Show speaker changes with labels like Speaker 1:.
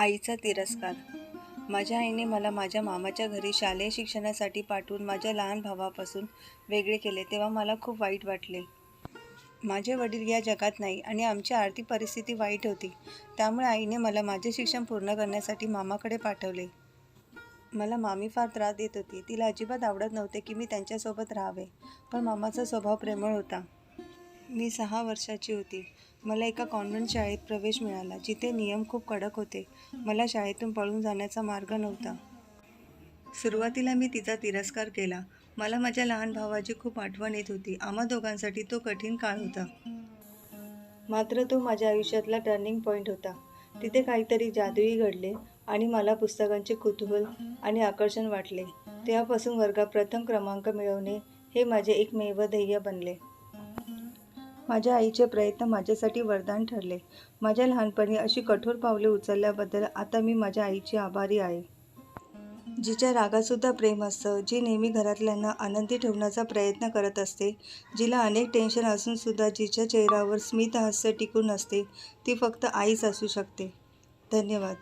Speaker 1: आईचा तिरस्कार. माझ्या आईने मला माझ्या मामाच्या घरी शालेय शिक्षणासाठी पाठवून माझ्या लहान भावापासून वेगळे केले तेव्हा मला खूप वाईट वाटले. माझे वडील या जगात नाही आणि आमची आर्थिक परिस्थिती वाईट होती. त्यामुळे आईने मला माझे शिक्षण पूर्ण करण्यासाठी मामाकडे पाठवले. मला मामी फार त्रास देत होती. तिला अजिबात आवडत नव्हते की मी त्यांच्यासोबत राहावे पण मामाचा स्वभाव प्रेमळ होता. मी सहा वर्षाची होती. मला एका कॉन्व्हेंट शाळेत प्रवेश मिळाला जिथे नियम खूप कडक होते. मला शाळेतून पळून जाण्याचा मार्ग नव्हता. सुरुवातीला मी तिचा तिरस्कार केला. मला माझ्या लहान भावाची खूप आठवण येत होती. आम्हा दोघांसाठी तो कठीण काळ होता. मात्र तो माझ्या आयुष्यातला टर्निंग पॉईंट होता. तिथे काहीतरी जादूही घडले आणि मला पुस्तकांचे कुतूहल आणि आकर्षण वाटले. तेव्हापासून वर्गात प्रथम क्रमांक मिळवणे हे माझे एकमेव ध्येय बनले. माझ्या आईचे प्रयत्न माझ्यासाठी वरदान ठरले. माझ्या लहानपणी अशी कठोर पावले उचलल्याबद्दल आता मी माझ्या आईची आभारी आहे. जिच्या रागातसुद्धा प्रेम असतं जी नेहमी घरातल्यांना आनंदी ठेवण्याचा प्रयत्न करत असते जिला अनेक टेन्शन असूनसुद्धा जिच्या चेहऱ्यावर स्मितहास्य टिकून असते ती फक्त आईच असू शकते. धन्यवाद.